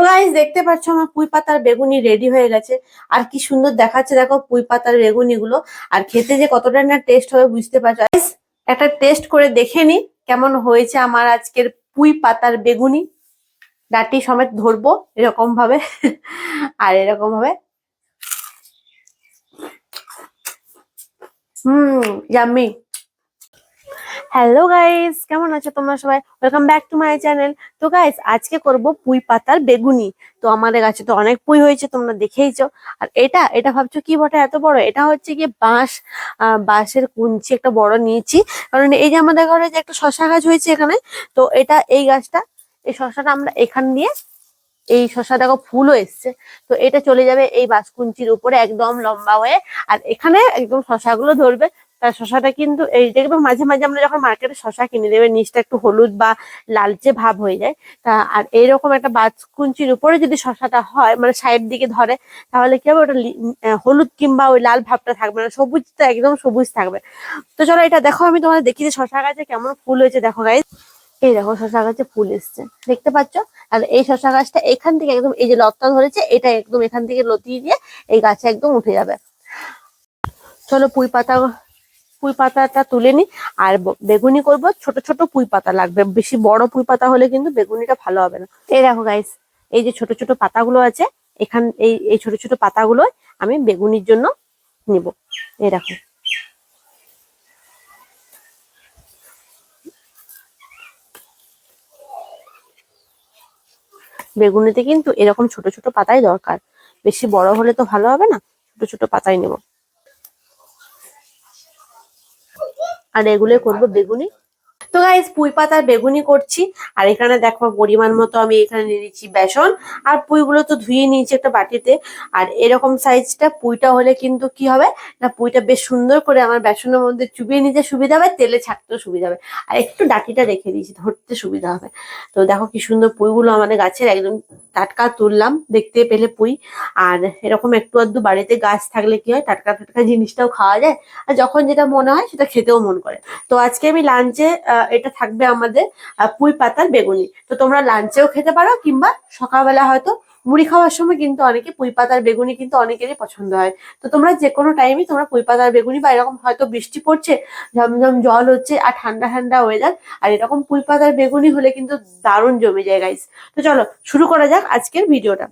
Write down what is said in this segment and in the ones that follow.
Guys দেখতে পাচ্ছ আমার পুঁই পাতার বেগুনি রেডি হয়ে গেছে। আর কি সুন্দর দেখাচ্ছে, দেখো পুঁই পাতার বেগুনি গুলো আর খেতে যে কতটা না টেস্ট হবে বুঝতে পারছ। একটা টেস্ট করে দেখে নি কেমন হয়েছে আমার আজকের পুঁই পাতার বেগুনি। ডাটি সমেত ধরবো এরকম ভাবে আর এরকম ভাবে হুম ইয়াম্মি হ্যালো গাইস কেমন আছো তোমরা সবাই? Welcome back to my channel তো গাইস আজকে করব পুঁই পাতার বেগুনি। তো, আমাদের গাছে তো অনেক পুঁই হয়েছে, তোমরা দেখেইছো। আর এটা এটা ভাবছ কি বটে, এত বড়? এটা হচ্ছে কি বাঁশ। বাঁশের কুঞ্চি একটা বড় নিয়েছি। কারণ এই যে আমাদের ঘরে যে একটা শশা গাছ হয়েছে এখানে, তো এটা, এই গাছটা, এই শশাটা আমরা এখান দিয়ে, এই শশা দেখো ফুলও এসছে। তো, এটা চলে যাবে এই বাঁশকুঞ্চির উপরে, একদম লম্বা হয়ে। আর এখানে একদম শশাগুলো ধরবে। তার শশাটা কিন্তু এই দেখবে মাঝে মাঝে আমরা যখন মার্কেটে শশা কিনে দেবে, নিচটা একটু হলুদ বা লালচে ভাব হয়ে যায়, তা আর এইরকম একটা বাঁশকুঞ্চির উপরে যদি শশাটা হয় মানে সাইড দিকে ধরে, তাহলে কি হবে? ওটা হলুদ কিংবা ওই লাল ভাবটা থাকবে না সবুজটা একদম সবুজ থাকবে। তো চলো এটা দেখো, আমি তোমাদের দেখি যে শশা গাছে কেমন ফুল হয়েছে, দেখো গাইজ এই দেখো শশা গাছে ফুল এসছে, দেখতে পাচ্ছ? আর এই শশা গাছটা এখান থেকে একদম, এই যে লতটা ধরেছে, এটা একদম এখান থেকে লতিয়ে দিয়ে এই গাছে একদম উঠে যাবে। চলো পুঁই পাতা পুঁই পাতাটা তুলে নি আর বেগুনি করব। ছোট ছোট পুঁই পাতা লাগবে। বেশি বড় পুঁই পাতা হলে কিন্তু বেগুনিটা ভালো হবে না। এই দেখো গাইস এই যে ছোট ছোট পাতাগুলো আছে, এখান, এই এই ছোট ছোট পাতাগুলো আমি বেগুনির জন্য নিব। এই দেখো। বেগুনিতে কিন্তু এরকম ছোট ছোট পাতাই দরকার। বেশি বড় হলে তো ভালো হবে না, ছোট ছোট পাতাই নেব। আর এগুলো করব বেগুনি। তো গাইজ পুঁই পাতার বেগুনি করছি। আর এখানে দেখো, পরিমাণ মতো আমি এখানে নিয়ে নিচ্ছি বেসন। আর পুঁইগুলো তো ধুয়ে নিয়েছি একটা বাটিতে। আর এরকম সাইজটা পুঁইটা হলে কিন্তু কি হবে? না, পুঁইটা বেশ সুন্দর করে আমার বেসনের মধ্যে চুবিয়ে নিতে সুবিধা হবে, তেলে ছাকতেও সুবিধা হবে। আর একটু ডাটিটা রেখে দিয়েছি, ধরতে সুবিধা হবে। তো দেখো কি সুন্দর পুঁইগুলো আমাদের গাছের একদম টাটকা তুললাম, দেখতে পেলে পুঁই। আর এরকম একটু আধটু বাড়িতে গাছ থাকলে কি হয়, টাটকা টাটকা জিনিসটাও খাওয়া যায়। আর যখন যেটা মনে হয় সেটা খেতেও মন করে। তো আজকে আমি লাঞ্চে এটা থাকবে আমাদের পুঁই পাতার বেগুনি। তো তোমরা লাঞ্চেও খেতে পারো, কিংবা সকালবেলা হয়তো মুড়ি খাওয়ার সময় কিন্তু অনেকে পুঁই পাতার বেগুনি কিন্তু অনেকেরই পছন্দ হয়। তো তোমরা যে কোনো টাইমে তোমরা পুঁই পাতার বেগুনি বা এরকম হয়তো বৃষ্টি পড়ছে, ঝমঝম জল হচ্ছে আর ঠান্ডা ঠান্ডা ওয়েদার আর এরকম পুঁই পাতার বেগুনি হলে কিন্তু দারুণ জমে যায় গাইস তো চলো, শুরু করা যাক আজকের ভিডিওটা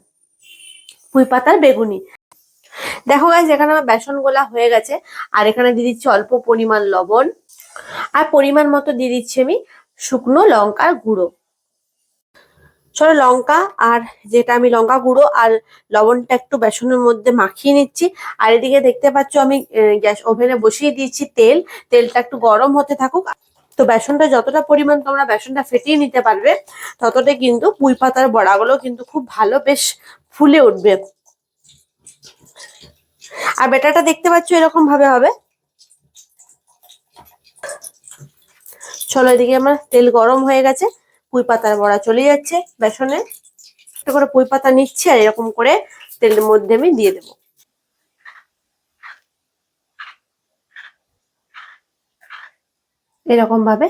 পুঁই পাতার বেগুনি। দেখো গাইস এখানে আমার বেসন গোলা হয়ে গেছে, আর এখানে দিয়ে দিচ্ছি অল্প পরিমাণ লবণ, আর পরিমাণ মতো দিয়ে দিচ্ছি আমি শুকনো লঙ্কার গুঁড়ো। চলো লঙ্কা, আর যেটা আমি লঙ্কা গুঁড়ো আর লবণটা একটু বেসনের মধ্যে মাখিয়ে নিচ্ছি, আর এদিকে দেখতে পাচ্ছ আমি গ্যাস ওভেনে বসিয়ে দিয়েছি তেল, তেলটা একটু গরম হতে থাকুক। তো বেসনটা যতটা পরিমাণ তোমরা বেসনটা ফেটিয়ে নিতে পারবে, ততটাই কিন্তু পুঁই পাতার বড়াগুলো কিন্তু খুব ভালো বেশ ফুলে উঠবে। আর বেটাটা দেখতে পাচ্ছ এরকম ভাবে হবে। চলো এদিকে আমার তেল গরম হয়ে গেছে, পুঁই পাতার বড়া চলে যাচ্ছে বেসনে। একটা করে পুঁই পাতা নিচ্ছি আর এরকম করে তেলের মধ্যে আমি দিয়ে দেবো। এরকম ভাবে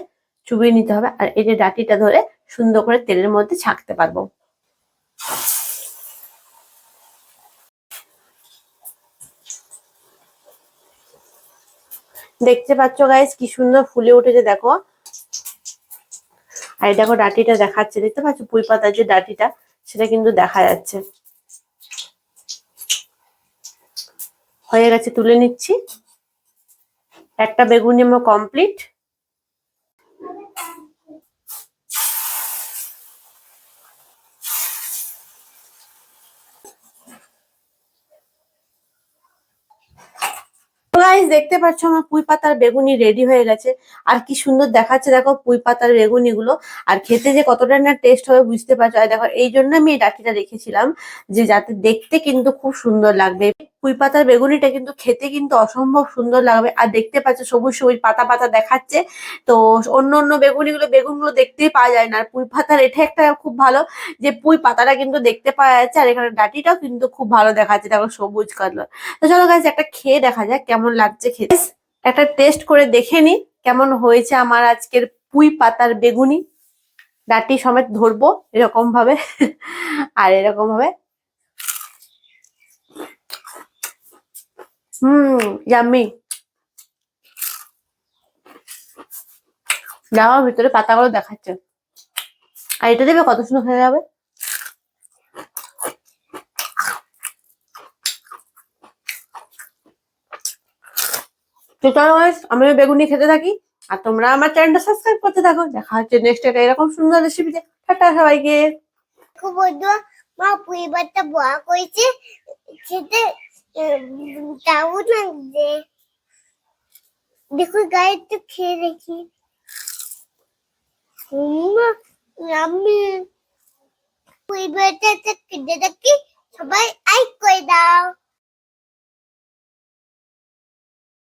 চুবিয়ে নিতে হবে আর এই যে ডাটিটা ধরে সুন্দর করে তেলের মধ্যে ছাঁকতে পারব। দেখতে পাচ্ছ গাইস কি সুন্দর ফুলে উঠেছে, দেখো। আর দেখো, ডাটিটা দেখাচ্ছে। দেখতে পাচ্ছ, পুঁই পাতার যে ডাটিটা, সেটা কিন্তু দেখা যাচ্ছে। হয়ে গেছে, তুলে নিচ্ছি। একটা বেগুনি আমার কমপ্লিট গাইস দেখতে পাচ্ছ আমার পুঁই পাতার বেগুনি রেডি হয়ে গেছে। আর কি সুন্দর দেখাচ্ছে, দেখো পুঁই পাতার বেগুনি গুলো আর খেতে যে কতটা না টেস্ট হবে বুঝতে পারছ? আর দেখো, এই জন্য আমি এই ডাটিটা রেখেছিলাম, যে যাতে দেখতে কিন্তু খুব সুন্দর লাগবে। পুঁই পাতার বেগুনিটা কিন্তু খেতে কিন্তু অসম্ভব সুন্দর লাগবে। আর দেখতে পাচ্ছ, সবুজ সবুজ পাতা পাতা দেখাচ্ছে। তো অন্য অন্য বেগুনিগুলো, বেগুনগুলো দেখতেই পাওয়া যায় না। আর পুঁই পাতার এটা একটা খুব ভালো যে পুঁই পাতাটা কিন্তু দেখতে পাওয়া যাচ্ছে, আর এখানে ডাটিটাও কিন্তু খুব ভালো দেখাচ্ছে। দেখো, সবুজ কালার তো চলো গাছ একটা খেয়ে দেখা যাক কেমন লাগছে খেতে। একটা টেস্ট করে দেখে নি কেমন হয়েছে আমার আজকের পুঁই পাতার বেগুনি। ডাটি সমেত ধরবো এরকম ভাবে আর এরকম ভাবে হুম ইয়াম্মি দেখো ভিতরে পাতাগুলো দেখাচ্ছে। আর এটা দেবে কত সুন্দর হয়ে যাবে? তো চলো আমিও বেগুনি খেতে থাকি। আর তোমরা আমার চ্যানেলটা সাবস্ক্রাইব করতে থাকো। দেখা হচ্ছে নেক্সট একটা এরকম সুন্দর রেসিপিতে টাটা সবাইকে। খুব বন্ধু, মা পরিবারটা বড় করেছে। খেতে দারুণ লাগছে দেখো গায়ে একটু খেয়ে দেখি। আমি পরিবারটা খেতে থাকি সবাই আই করে দাও।